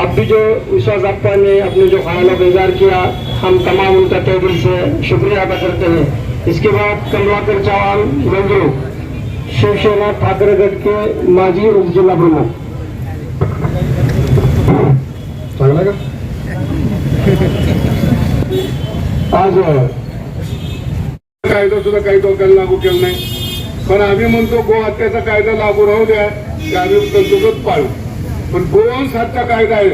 आप भी जो विश्वास आपा ने अपने जो ख्याल बेजार किया हम तमाम उनका तय दिल से शुक्रिया अदा करते हैं। इसके बाद कमलाकर चौहान मंजू शिवसेना ठाकरेगढ़ के माजी उपजिल्हा प्रमुख। आज कायदा सुद्धा काही डोक्याला लागू केला नाही. पण आम्ही म्हणतो गो हत्याचा कायदा लागू राहू द्या की आम्ही तंतुगत पाळू. पण गोवंश हत्या कायदा आहे.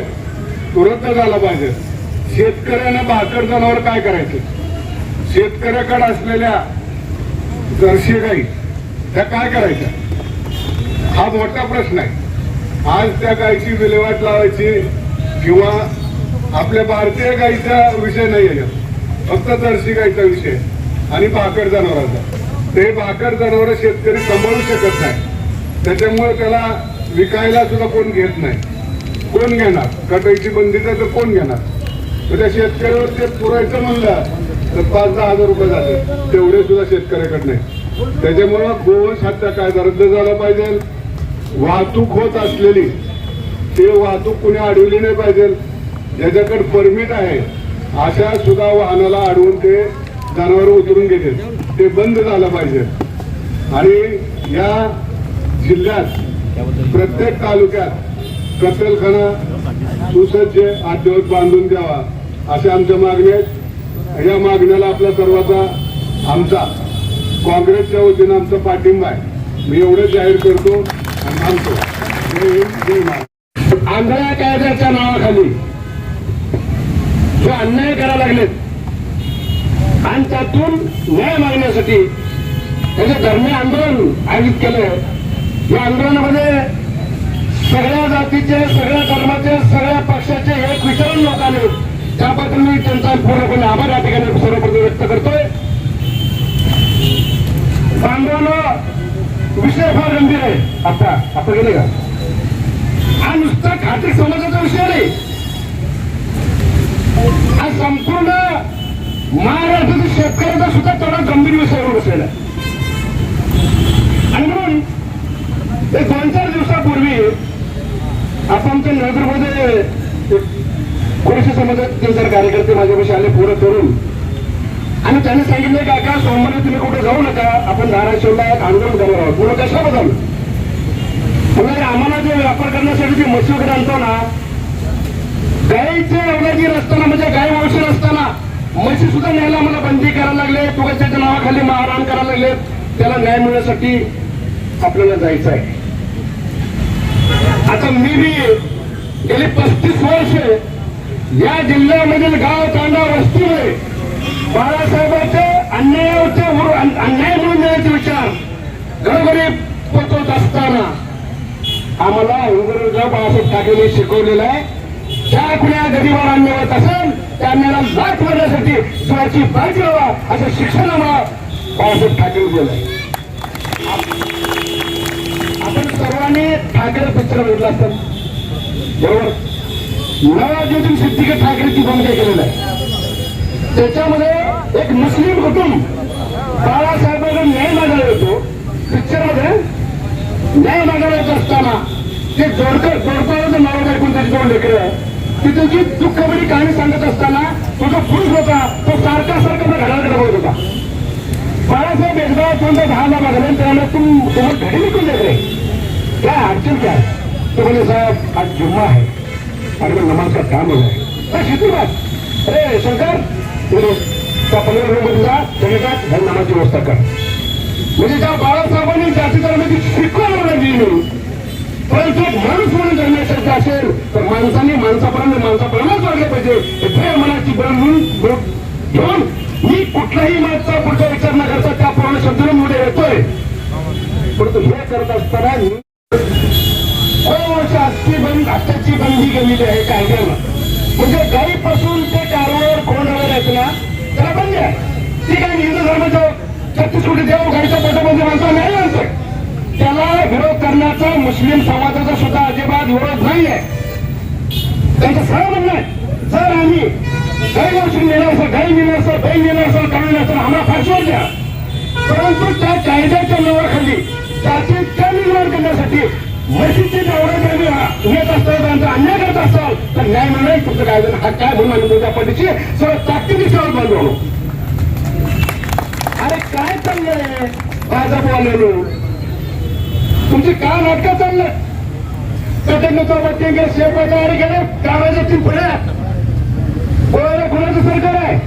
तुरंत झाला पाहिजे. शेतकऱ्यानं भाकर जनावर काय करायचं? शेतकऱ्याकडे असलेल्या जर्शी गाई त्या काय करायच्या? हा मोठा प्रश्न आहे. आज त्या गायची विल्हेवाट लावायची किंवा आपल्या भारतीय गाईचा विषय नाही आहे. फक्त जर्सी गाईचा विषय आहे. आणि भाकर जनावरांचा. ते भाकर जनावर शेतकरी सांभाळू शकत नाही. त्याच्यामुळे त्याला विकायला सुद्धा कोण घेत नाही. कोण घेणार? कटाईची बंदी तर कोण घेणार? तर त्या शेतकऱ्यावर ते पुरायचं म्हणलं तर पाच दहा हजार रुपये जाते तेवढे सुद्धा शेतकऱ्याकडे नाही त्याच्यामुळं गोवंश हत्या कायदा रद्द झाला पाहिजे. वाहतूक होत असलेली ते वाहतूक कुणी अडवली नाही पाहिजे. ज्याच्याकडे परमिट आहे अशा सुद्धा वाहनाला अडवून ते जनावर उतरून घेते ते बंद झालं पाहिजे. आणि या जिल्ह्यात प्रत्येक तालुक्यात कत्तलखाना सुसज्ज अद्यवत बांधून द्यावा अशा आमच्या मागण्या आहेत. या मागण्याला आपल्या सर्वांचा आमचा काँग्रेसच्या वतीनं आमचा पाठिंबा आहे. मी एवढं जाहीर करतो आणि मानतो आंधळ्या कायद्याच्या नावाखाली. जो अन्याय करायला लागलेत. आणि त्यातून न्याय मागण्यासाठी त्याचे धर्मीय आंदोलन आयोजित केलं. या आंदोलनामध्ये सगळ्या जातीचे सगळ्या धर्माचे सगळ्या पक्षाचे एक विचारून लोक आले. त्याबद्दल मी त्यांचा पूर्णपणे आभार या ठिकाणी सर्वप्रथम व्यक्त करतोय. बांधवानं विषय फार गंभीर आहे. आता आता गेले का? हा नुसता खाती समाजाचा विषय नाही. हा संपूर्ण महाराष्ट्रातील शेतकऱ्याचा सुद्धा तेवढा गंभीर विषय बसलेला आहे. आणि म्हणून एक दोन चार दिवसापूर्वी आपण आमच्या नगरमध्ये कोळशी समाजातील जर कार्यकर्ते माझ्यापाशी आले पुढे करून आणि त्यांनी सांगितले का का सोमवारी तुम्ही कुठे जाऊ नका. आपण धाराशिवला एक आंदोलन करणार आहोत. पुढे कशाबद्दल म्हणजे आम्हाला जे व्यापार करण्यासाठी जे म्हशी वगैरे आणतो ना गाईचे जी नसताना म्हणजे गाय वंशी असताना म्हशी सुद्धा न्यायला आम्हाला बंदी करायला लागले. तुगाच्या नावाखाली मारहाण करायला लागले. त्याला न्याय मिळण्यासाठी आपल्याला जायचं आहे. आता मी बी गेली पस्तीस वर्ष या जिल्ह्यामधील गाव तांडा वस्तीमुळे बाळासाहेबांच्या अन्यायाच्या अन्याय म्हणून देण्याचे विचार घरोघरी पोचवत असताना आम्हाला इंग्रजा बाळासाहेब ठाकरेने शिकवलेलं आहे. ज्या कुण्या गरीबाला अन्याय असेल त्या अन्याला लाट मारण्यासाठी जीवाची बाजी व्हावा असं शिक्षण आम्हाला बाळासाहेब ठाकरे दिलं आपण सर्वांनी ठाकरे पिक्चर बघितला असतं बरोबर? नवाजुद्दीन सिद्दीकी ठाकरेची भूमिका केलेला आहे. त्याच्यामध्ये एक मुस्लिम कुटुंब बाळासाहेबांना न्याय मागायला येतो. पिक्चरमध्ये न्याय मागायला येत असताना ते जोडकर जोडकर नाव ऐकून त्याची दोन लेकर ती त्याची दुःखभरी कहाणी सांगत असताना तुझा पुरुष होता तो सारखा सारखा त्या घराकडे बघत होता. बाळासाहेब एकदा तुमचा दहाला बघायला त्यामुळे तू तुम्हाला घडी निघून देत रे काय अडचण काय? तो म्हणजे साहेब आज जुम्मा आहे. आणि मग नमाज का काम आहे. काय शिकू बात? अरे शंकर तुम्ही त्या पंधरा रुपये जा तुम्ही जा घर नामाची व्यवस्था कर. म्हणजे ज्या बाळासाहेबांनी जाती धर्माची शिकवण दिली म्हणून. परंतु एक माणूस म्हणून हे मनाची ब्राह्मण घेऊन मी कुठलाही माझा पुढचा विचार न करता त्या पूर्ण शब्दाने मोठे येतोय. परंतु हे करत असताना मी वर्ष आजची बंद आत्ताची बंदी केलेली आहे कायद्यानं म्हणजे गाईपासून ते कारवार कोणावर आहेत ना त्याला बंदी आहे. ती काय हिंदू धर्माचं छत्तीस कोटी देव गाईच्या पोटामध्ये म्हणजे माणसा नाही म्हणतोय त्याला विरोध करण्याचा मुस्लिम समाजाचा सुद्धा अजिबात विरोध नाही आहे त्यांचं सरळ म्हणणं आहे. जर आम्ही गाई वर्षी नेणार असेल गाई नेणार असेल गाई नेणार असेल काही आम्हाला फाशीवर द्या परंतु त्या कायद्याच्या नावाखाली जातीच्या निर्माण करण्यासाठी म्हशीचे नवरा जर येत असतात त्यांचा अन्याय करत असाल तर न्याय मिळेल तुमचं काय हा काय म्हणून आम्ही तुझ्या पद्धतीची सर्व ताकदीने सेवा बांधलो अरे काय चाललंय? भाजपवाल्यानो तुमची काय नाटकं चाललं त्याच्यानं शेपाचा अरे गेले कामाच्या तीन पुढे कोणाला कोणाचं सरकार आहे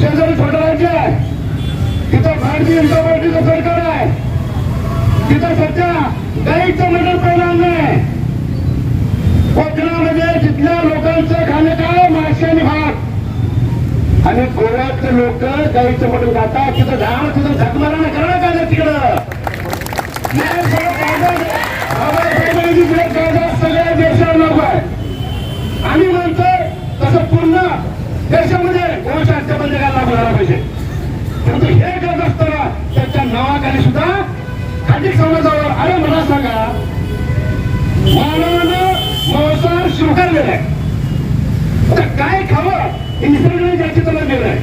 शेजारी छोटं राज्य आहे. तिथं भारतीय जनता पार्टीचं सरकार आहे. तिथं सध्या गाईचं मदत परिणाम नाही कोकणामध्ये तिथल्या लोकांचं खाणं काय? मासे आणि भात. आणि गोव्यातले लोक गाईचं मटण खातात. तिथं झाड तिथं झकमारा करणं काय तिकडं सगळ्या देशाला नको आहे आम्ही म्हणतोय तसं पूर्ण देशामध्ये बंद झाला पाहिजे. परंतु हे करत असताना त्याच्या नावाखाली सुद्धा खाटिक समाजावर अरे मला सांगा. मानवानं मांसाहार स्वीकारलेला आहे. आता काय खावं हे निसर्गाने ज्याची त्याला दिलं आहे.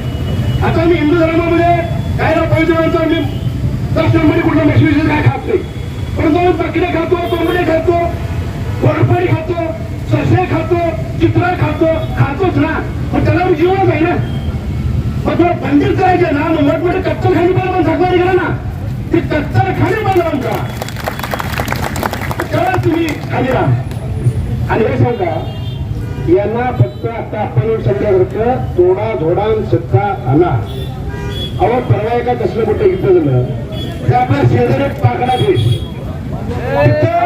आता मी हिंदू धर्मामध्ये काय ना पाहिजे म्हणतो मी दर्शनमध्ये कुठलं मेशविषयी काय खात नाही. परंतु आम्ही बकडे खातो कोंबडे खातो कोरपडी खातो ससे खातो चित्रा खातो खातोच ना. पण त्याला जीवनच आहे ना. मग तुला बंदित करायचे ना मग मोठमोठे कच्चल खाली पाहिजे पण झाकवारी करा ना. ते कच्चल खाली पाहिजे का चला तुम्ही खाली राहा. आणि हे सांगा यांना फक्त आता आपण समजासारखं तोडा धोडा सत्ता आणा अहो परवा एका कसलं मोठं युद्ध झालं. ते आपल्या शेजारी पाकडा देश तिथं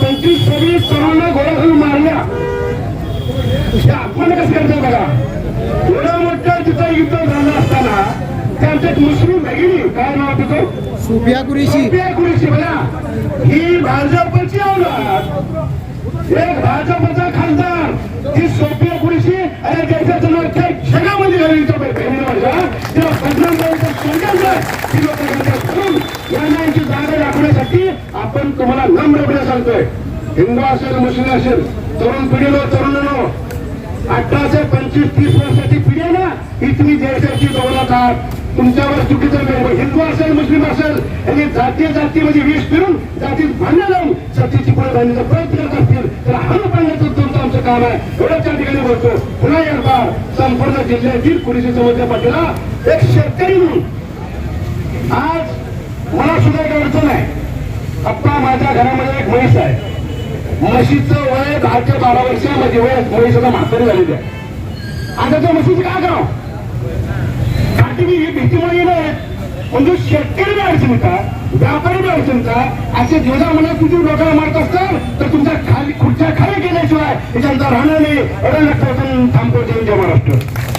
पंचवीस सव्वीस तरुणांना गोळा घालून मारल्या. आपण कसं करतो बघा? एवढं मोठं तिथं युद्ध झालं असताना एक मुस्लिम भगिनी काय नाव तिथं सुफिया कुरेशी. सोफिया कुरेशी बघा ही भाजपची औलाद. एक भाजपचा खासदार. ही सोफिया कुरेशी आणि देशाचं नाव त्या जगामध्ये घालून माझ्या. बदनाम करायचं ती लोक म्हणून यांना यांची जागा दाखवण्यासाठी आपण तुम्हाला नम्रपणे सांगतोय. हिंदू असेल मुस्लिम असेल तरुण पिढीनो तरुणांनो अठराशे पंचवीस तीस वर्षाची पिढी आहे ना ही तुम्ही देशाची दौलत आहात तुमच्यावर चुकीचं निर्णय हिंदू असेल मुस्लिम असेल आणि जातीय जातीमध्ये विष फिरून जातीत भांडण लावून सतीची पुढे बांधण्याचा प्रयत्न करत असतील तर हाणू पाडण्याचं तुमचं आमचं काम आहे. एवढ्या त्या ठिकाणी बोलतो. पुन्हा एकदा संपूर्ण जिल्ह्यातील कुणीशी समजल्या पाटीला एक शेतकरी म्हणून. आज मला सुद्धा एक अडचण आहे. आप्पा माझ्या घरामध्ये एक म्हैस आहे. म्हशीचं वय दहाच्या ते बारा वर्षामध्ये वय म्हैस आता म्हातारी झालेली आहे. आता त्या म्हशीचं काय करावं? काठी मी ही भीतीमुळे येणार म्हणजे शेतकरी बी अडचण का व्यापारी बी अडचण का असे दिवसा मला तुझी लोकांना मारत असतात तर तुमच्या खाली खुर्च्या खाली गेल्याशिवाय हे राहणार नाही. एवढं लक्षात थांबतो जय महाराष्ट्र.